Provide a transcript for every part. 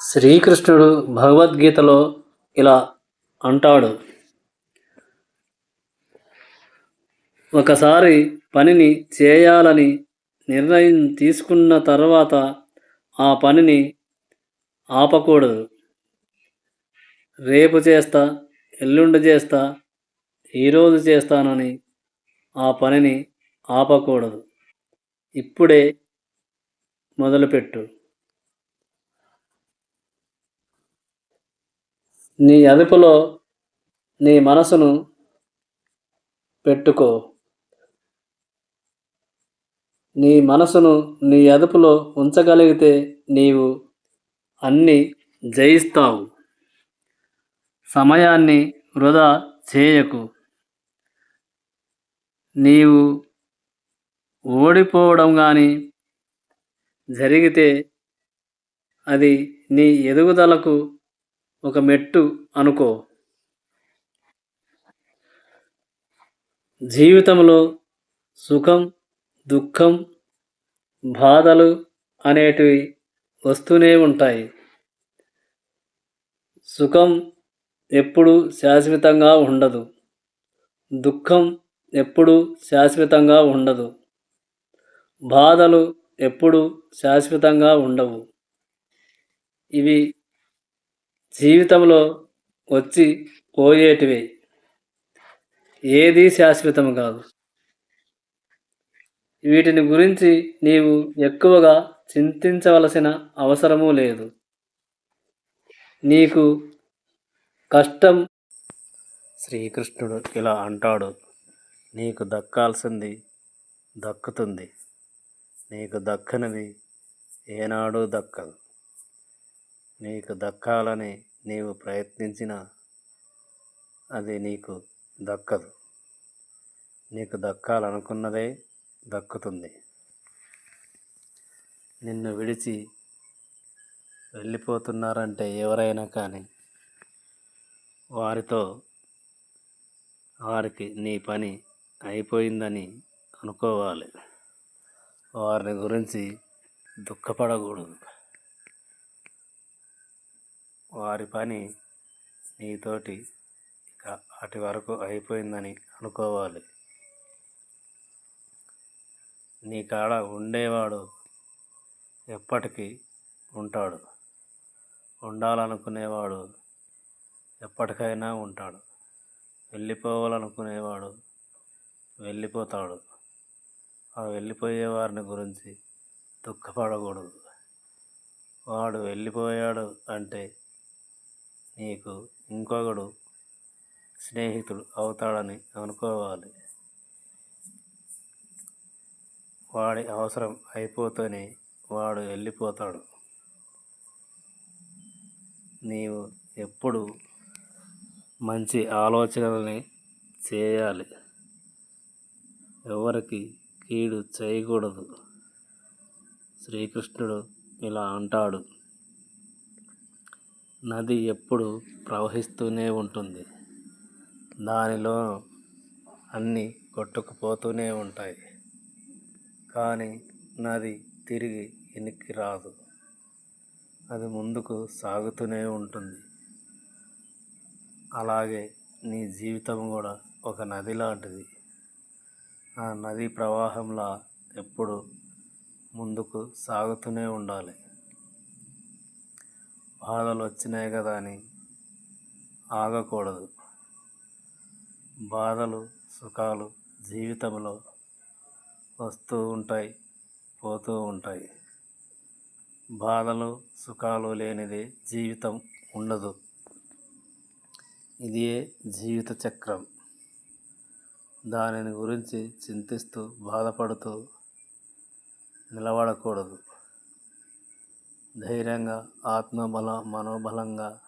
శ్రీకృష్ణుడు భగవద్గీతలో ఇలా అంటాడు. ఒకసారి పనిని చేయాలని నిర్ణయం తీసుకున్న తర్వాత ఆ పనిని ఆపకూడదు. రేపు చేస్తా ఎల్లుండి చేస్తా ఈరోజు చేస్తానని ఆ పనిని ఆపకూడదు. ఇప్పుడే మొదలుపెట్టు. నీ అదుపులో నీ మనసును పెట్టుకో. నీ మనసును నీ అదుపులో ఉంచగలిగితే నీవు అన్ని జయిస్తావు. సమయాన్ని వృధా చేయకు. నీవు ఓడిపోవడం కానీ జరిగితే అది నీ ఎదుగుదలకు ఒక మెట్టు అనుకో. జీవితంలో సుఖం దుఃఖం బాధలు అనేటివి వస్తూనే ఉంటాయి. సుఖం ఎప్పుడు శాశ్వతంగా ఉండదు. దుఃఖం ఎప్పుడు శాశ్వతంగా ఉండదు. బాధలు ఎప్పుడు శాశ్వతంగా ఉండవు. ఇవి జీవితంలో వచ్చి పోయేటివి. ఏది శాశ్వతం కాదు. వీటిని గురించి నీవు ఎక్కువగా చింతించవలసిన అవసరము లేదు. నీకు కష్టం శ్రీకృష్ణుడు ఇలా అంటాడు. నీకు దక్కాల్సింది దక్కుతుంది. నీకు దక్కనిది ఏనాడు దక్కదు నీకు దక్కాలని నీవు ప్రయత్నించినా అది నీకు దక్కదు. నీకు దక్కాలనుకున్నదే దక్కుతుంది. నిన్ను విడిచి వెళ్ళిపోతున్నారంటే ఎవరైనా కానీ వారితో వారికి నీ పని అయిపోయిందని అనుకోవాలి. వారిని గురించి దుఃఖపడకూడదు. వారి పని నీతోటి ఇక అటు వరకు అయిపోయిందని అనుకోవాలి. నీ కాడ ఉండేవాడు ఎప్పటికీ ఉంటాడు. ఉండాలనుకునేవాడు ఎప్పటికైనా ఉంటాడు. వెళ్ళిపోవాలనుకునేవాడు వెళ్ళిపోతాడు. ఆ వెళ్ళిపోయే వారిని గురించి దుఃఖపడకూడదు. వాడు వెళ్ళిపోయాడు అంటే నీకు ఇంకొకడు స్నేహితుడు అవుతాడని అనుకోవాలి. వాడి అవసరం అయిపోతేనే వాడు వెళ్ళిపోతాడు. నీవు ఎప్పుడు మంచి ఆలోచనల్ని చేయాలి. ఎవరికి కీడు చేయకూడదు. శ్రీకృష్ణుడు ఇలా అంటాడు. నది ఎప్పుడు ప్రవహిస్తూనే ఉంటుంది. దానిలో అన్నీ కొట్టుకుపోతూనే ఉంటాయి. కానీ నది తిరిగి వెనక్కి రాదు. అది ముందుకు సాగుతూనే ఉంటుంది. అలాగే నీ జీవితం కూడా ఒక నది లాంటిది. ఆ నది ప్రవాహంలా ఎప్పుడు ముందుకు సాగుతూనే ఉండాలి. బాధలు వచ్చినాయి కదా అని ఆగకూడదు. బాధలు సుఖాలు జీవితంలో వస్తూ ఉంటాయి పోతూ ఉంటాయి. బాధలు సుఖాలు లేనిదే జీవితం ఉండదు. ఇదే జీవిత చక్రం. దానిని గురించి చింతిస్తూ బాధపడుతూ నిలబడకూడదు. ధైర్యంగా ఆత్మబల మనోబలంగా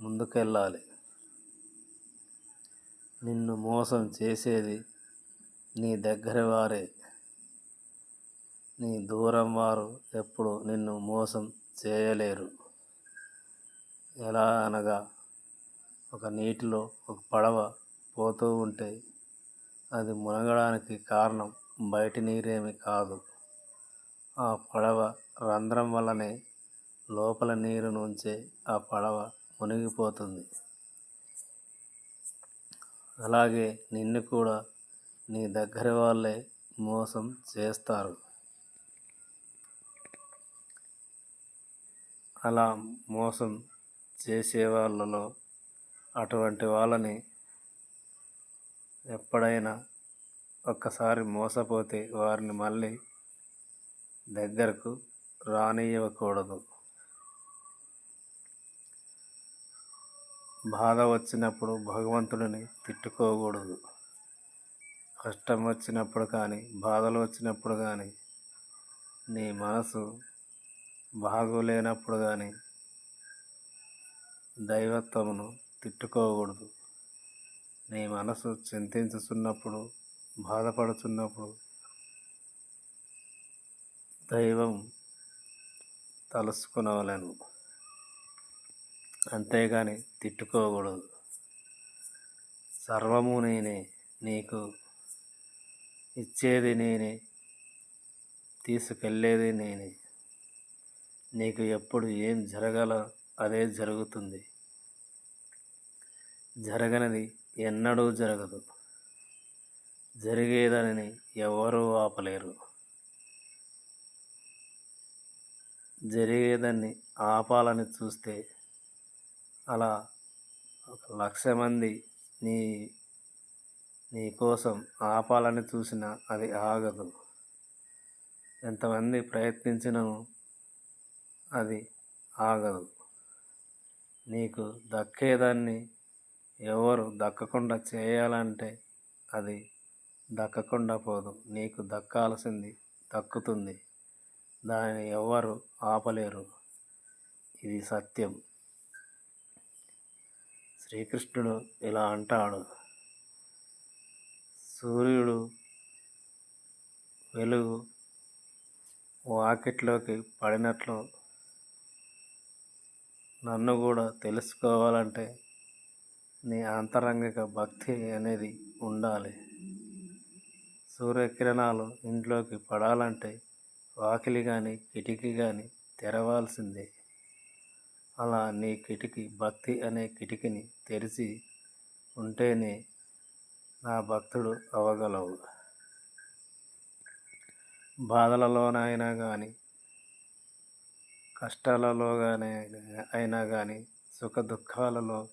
ముందుకెళ్ళాలి. నిన్ను మోసం చేసేది నీ దగ్గర వారే. నీ దూరం వారు ఎప్పుడు నిన్ను మోసం చేయలేరు. ఎలా అనగా ఒక నీటిలో ఒక పడవ పోతూ ఉంటే అది మునగడానికి కారణం బయటి నీరేమి కాదు. ఆ పడవ రంధ్రం వల్లనే లోపల నీరు నుంచే ఆ పడవ మునిగిపోతుంది. అలాగే నిన్ను కూడా నీ దగ్గర వాళ్ళే మోసం చేస్తారు. అలా మోసం చేసే వాళ్ళలో అటువంటి వాళ్ళని ఎప్పుడైనా ఒక్కసారి మోసపోతే వారిని మళ్ళీ దగ్గరకు రానియకూడదు బాధ వచ్చినప్పుడు భగవంతుడిని తిట్టుకోకూడదు. కష్టం వచ్చినప్పుడు కానీ బాధలు వచ్చినప్పుడు కానీ నీ మనసు బాగోలేనప్పుడు కానీ దైవత్వమును తిట్టుకోకూడదు. నీ మనసు చింతించుతున్నప్పుడు బాధపడుతున్నప్పుడు దైవం తలుసుకునవలను. అంతేగాని తిట్టుకోకూడదు. సర్వము నేనే నీకు ఇచ్చేది నేనే తీసుకెళ్ళేది నేనే. నీకు ఎప్పుడు ఏం జరగాలో అదే జరుగుతుంది. జరగనిది ఎన్నడూ జరగదు. జరిగేదానిని ఎవరూ ఆపలేరు. జరిగేదాన్ని ఆపాలని చూస్తే అలా ఒక లక్ష మంది నీ నీ కోసం ఆపాలని చూసినా అది ఆగదు. ఎంతమంది ప్రయత్నించినను అది ఆగదు. నీకు దక్కేదాన్ని ఎవరు దక్కకుండా చేయాలంటే అది దక్కకుండా పోదు. నీకు దక్కాల్సింది దక్కుతుంది. దానిని ఎవ్వరు ఆపలేరు. ఇది సత్యం. శ్రీకృష్ణుడు ఇలా అంటాడు. సూర్యుడు వెలుగు వాకిట్లోకి పడినట్లు నన్ను కూడా తెలుసుకోవాలంటే నీ అంతరంగిక భక్తి అనేది ఉండాలి. సూర్యకిరణాలు ఇంట్లోకి పడాలంటే వాకిలి కానీ కిటికీ కానీ తెరవాల్సిందే. అలా నీ కిటికీ భక్తి అనే కిటికీని తెరిచి ఉంటేనే నా భక్తుడు అవగలవు. బాధలలోనైనా కానీ కష్టాలలో అయినా కానీ సుఖ దుఃఖాలలో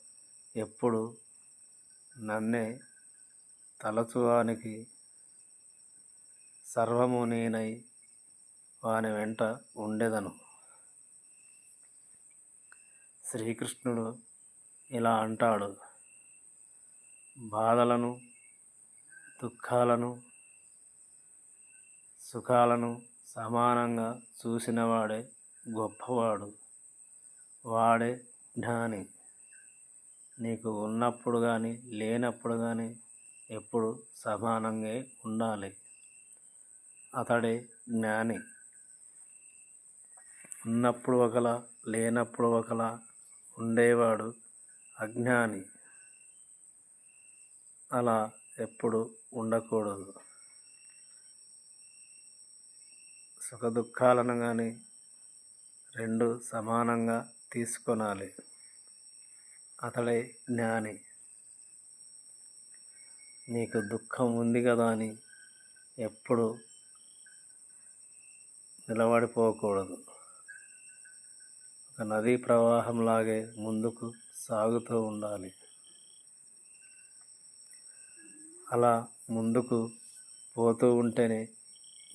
ఎప్పుడు నన్నే తలచువానికి సర్వము నేనై వాని వెంట ఉండేదను. శ్రీకృష్ణుడు ఇలా అంటాడు బాధలను దుఃఖాలను సుఖాలను సమానంగా చూసినవాడే గొప్పవాడు. వాడే జ్ఞాని. నీకు ఉన్నప్పుడు కానీ లేనప్పుడు కానీ ఎప్పుడు సమానంగా ఉండాలి. అతడే జ్ఞాని. ఉన్నప్పుడు ఒకలా లేనప్పుడు ఒకలా ఉండేవాడు అజ్ఞాని. అలా ఎప్పుడు ఉండకూడదు. సుఖదుఖాలను కానీ రెండు సమానంగా తీసుకొనాలి. అతడే జ్ఞాని. నీకు దుఃఖం ఉంది కదా అని ఎప్పుడు నిలబడిపోకూడదు. ఒక నదీ ప్రవాహంలాగే ముందుకు సాగుతూ ఉండాలి. అలా ముందుకు పోతూ ఉంటేనే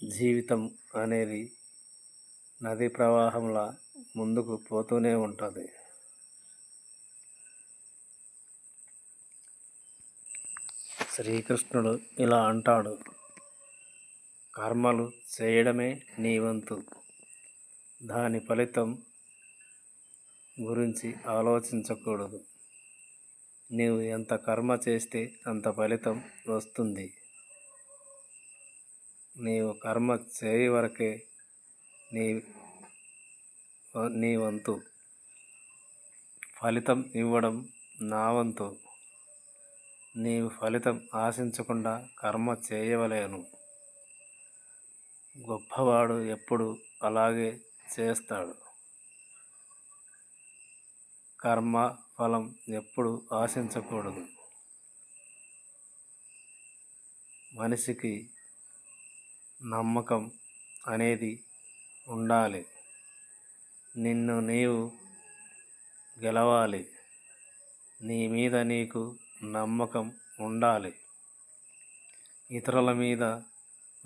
జీవితం అనేది నదీ ప్రవాహంలా ముందుకు పోతూనే ఉంటుంది. శ్రీకృష్ణుడు ఇలా అంటాడు కర్మలు చేయడమే నీ వంతు. దాని ఫలితం గురించి ఆలోచించకూడదు. నీవు ఎంత కర్మ చేస్తే అంత ఫలితం వస్తుంది. నీవు కర్మ చేయ వరకే నీ నీ వంతు. ఫలితం ఇవ్వడం నా వంతు. నీవు ఫలితం ఆశించకుండా కర్మ చేయవలేను. గొప్పవాడు ఎప్పుడు అలాగే చేస్తాడు. కర్మ ఫలం ఎప్పుడు ఆశించకూడదు. మనిషికి నమ్మకం అనేది ఉండాలి. నిన్ను నీవు గెలవాలి. నీ మీద నీకు నమ్మకం ఉండాలి. ఇతరుల మీద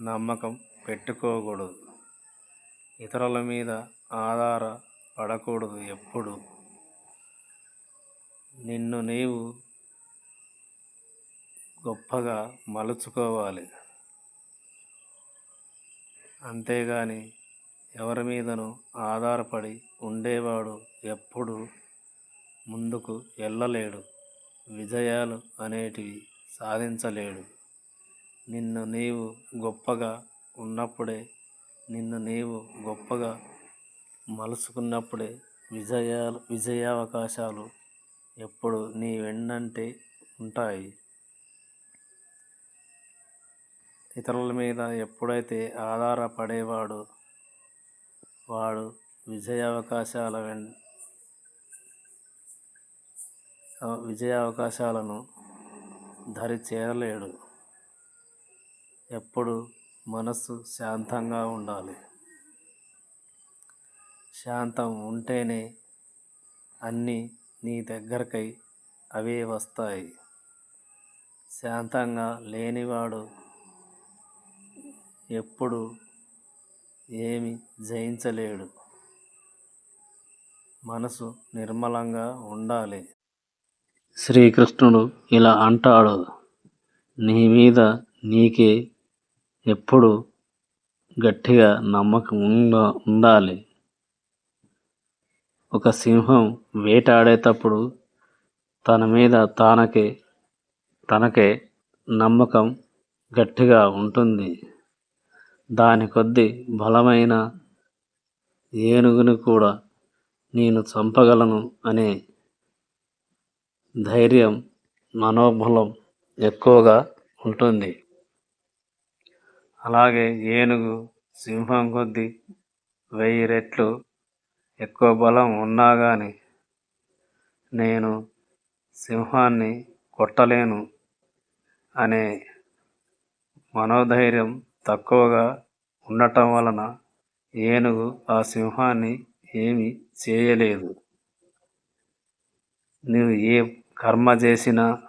నమ్మకం పెట్టుకోకూడదు. ఇతరుల మీద ఆధారపడకూడదు ఎప్పుడు. నిన్ను నీవు గొప్పగా మలుచుకోవాలి. అంతేగాని ఎవరి మీదను ఆధారపడి ఉండేవాడు ఎప్పుడు ముందుకు వెళ్ళలేడు విజయాలు అనేటివి సాధించలేడు. నిన్ను నీవు గొప్పగా ఉన్నప్పుడే నిన్ను నీవు గొప్పగా మలుచుకున్నప్పుడే విజయాలు విజయావకాశాలు ఎప్పుడు నీ వెన్నంటే ఉంటాయి. ఇతరుల మీద ఎప్పుడైతే ఆధారపడేవాడు వాడు విజయావకాశాల వెన్ విజయావకాశాలను దరి చేరలేడు. ఎప్పుడు మనస్సు శాంతంగా ఉండాలి. శాంతం ఉంటేనే అన్నీ నీ దగ్గరకై అవే వస్తాయి. శాంతంగా లేనివాడు ఎప్పుడు ఏమి జయించలేడు. మనసు నిర్మలంగా ఉండాలి. శ్రీకృష్ణుడు ఇలా అంటాడు నీ మీద నీకే ఎప్పుడు గట్టిగా నమ్మకం ఉండాలి. ఒక సింహం వేటాడేటప్పుడు తన మీద తానకే తనకే నమ్మకం గట్టిగా ఉంటుంది. దాని కొద్ది బలమైన ఏనుగుని కూడా నేను చంపగలను అనే ధైర్యం మనోబలం ఎక్కువగా ఉంటుంది. అలాగే ఏనుగు సింహం కొద్ది వెయ్యి రెట్లు ఎక్కువ బలం ఉన్నా కానీ నేను సింహాన్ని కొట్టలేను అనే మనోధైర్యం తక్కువగా ఉండటం వలన ఏనుగు ఆ సింహాన్ని ఏమి చేయలేదు. నువ్వు ఏ కర్మ చేసినా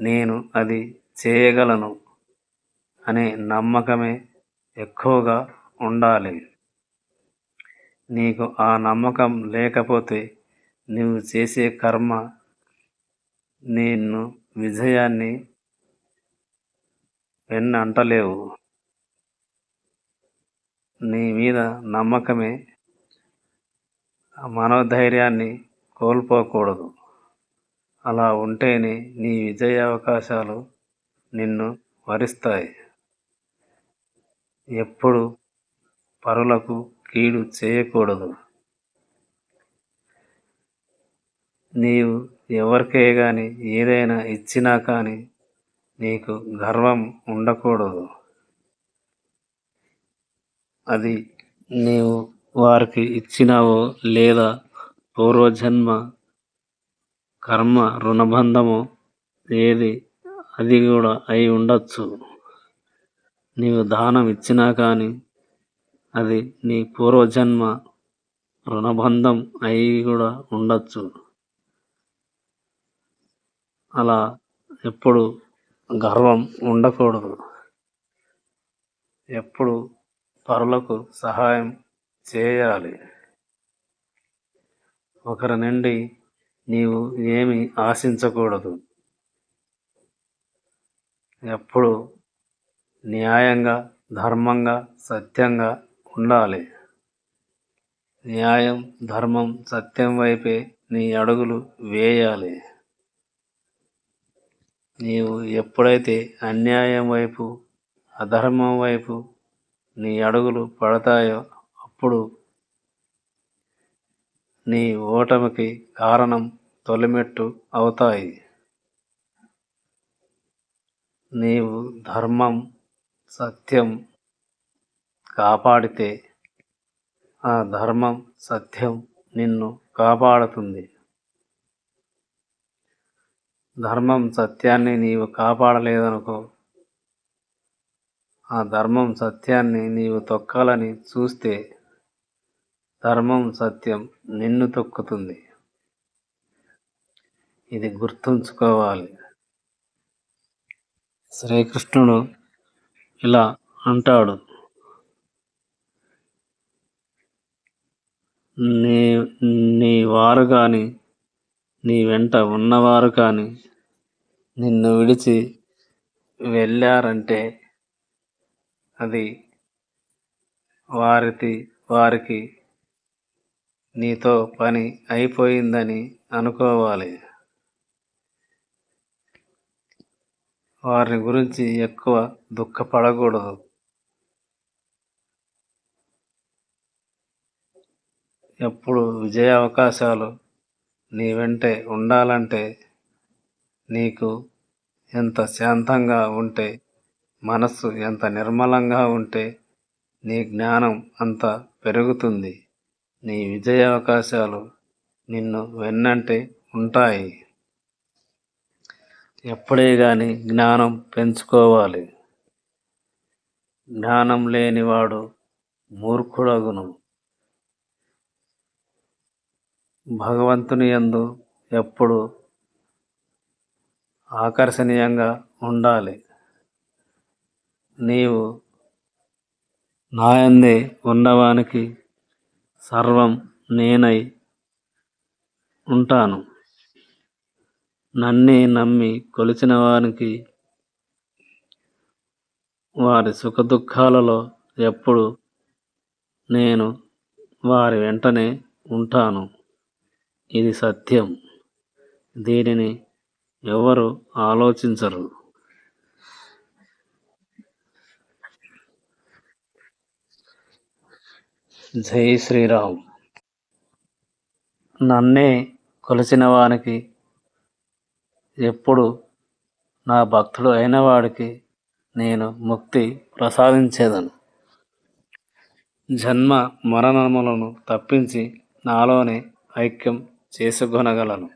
నేను అది చేయగలను అనే నమ్మకమే ఎక్కువగా ఉండాలి. నీకు ఆ నమ్మకం లేకపోతే నువ్వు చేసే కర్మ నిన్ను విజయాన్ని వెన్నంటలేవు. నీ మీద నమ్మకమే మనోధైర్యాన్ని కోల్పోకూడదు. అలా ఉంటేనే నీ విజయ అవకాశాలు నిన్ను వరిస్తాయి. ఎప్పుడు పరులకు కీడు చేయకూడదు. నీవు ఎవరికే కానీ ఏదైనా ఇచ్చినా కానీ నీకు గర్వం ఉండకూడదు. అది నీవు వారికి ఇచ్చినావో లేదా పూర్వజన్మ కర్మ రుణబంధము ఏది అది కూడా అయి ఉండొచ్చు. నీవు దానం ఇచ్చినా కానీ అది నీ పూర్వజన్మ రుణబంధం అయి కూడా ఉండొచ్చు. అలా ఎప్పుడు గర్వం ఉండకూడదు. ఎప్పుడు పరులకు సహాయం చేయాలి. ఒకరి నుండి నీవు ఏమి ఆశించకూడదు. ఎప్పుడు న్యాయంగా ధర్మంగా సత్యంగా ఉండాలి. న్యాయం ధర్మం సత్యం వైపే నీ అడుగులు వేయాలి. నీవు ఎప్పుడైతే అన్యాయం వైపు అధర్మం వైపు నీ అడుగులు పడతాయో అప్పుడు నీ ఓటమికి కారణం తొలిమెట్టు అవుతాయి. నీవు ధర్మం సత్యం కాపాడితే ఆ ధర్మం సత్యం నిన్ను కాపాడుతుంది. ధర్మం సత్యాన్ని నీవు కాపాడలేదనుకో ఆ ధర్మం సత్యాన్ని నీవు తొక్కాలని చూస్తే ధర్మం సత్యం నిన్ను తొక్కుతుంది. ఇది గుర్తుంచుకోవాలి. శ్రీకృష్ణుడు ఇలా అంటాడు. నీ నీ వారు కానీ నీ వెంట ఉన్నవారు కానీ నిన్ను విడిచి వెళ్ళారంటే అది వారిది వారికి నీతో పని అయిపోయిందని అనుకోవాలి. వారిని గురించి ఎక్కువ దుఃఖపడకూడదు. ఎప్పుడు విజయ అవకాశాలు నీ వెంటే ఉండాలంటే నీకు ఎంత శాంతంగా ఉంటే మనస్సు ఎంత నిర్మలంగా ఉంటే నీ జ్ఞానం అంత పెరుగుతుంది. నీ విజయ అవకాశాలు నిన్ను వెన్నంటే ఉంటాయి. ఎప్పుడే కానీ జ్ఞానం పెంచుకోవాలి. జ్ఞానం లేనివాడు మూర్ఖుడగును. భగవంతుని యందు ఎప్పుడు ఆకర్షణీయంగా ఉండాలి. నీవు నాయందే ఉన్నవానికి సర్వం నేనై ఉంటాను. నన్నే నమ్మి కొలిచిన వారికి వారి సుఖదుఖాలలో ఎప్పుడు నేను వారి వెంటనే ఉంటాను. ఇది సత్యం. దీనిని ఎవరు ఆలోచించరు. జై శ్రీరామ్. నన్నే కొలిచిన వానికి ఎప్పుడు నా భక్తుడు అయిన వాడికి నేను ముక్తి ప్రసాదించేదను. జన్మ మరణములను తప్పించి నాలోనే ఐక్యం చేసుకొనగలను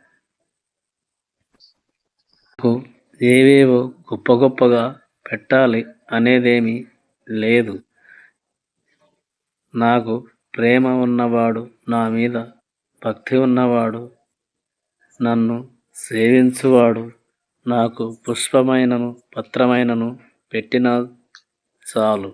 ఏవేవో గొప్ప గొప్పగా పెట్టాలి అనేదేమీ లేదు. నాకు ప్రేమ ఉన్నవాడు నా మీద భక్తి ఉన్నవాడు నన్ను సేవించువాడు నాకు పుష్పమైనను పత్రమైనను పెట్టిన చాలు.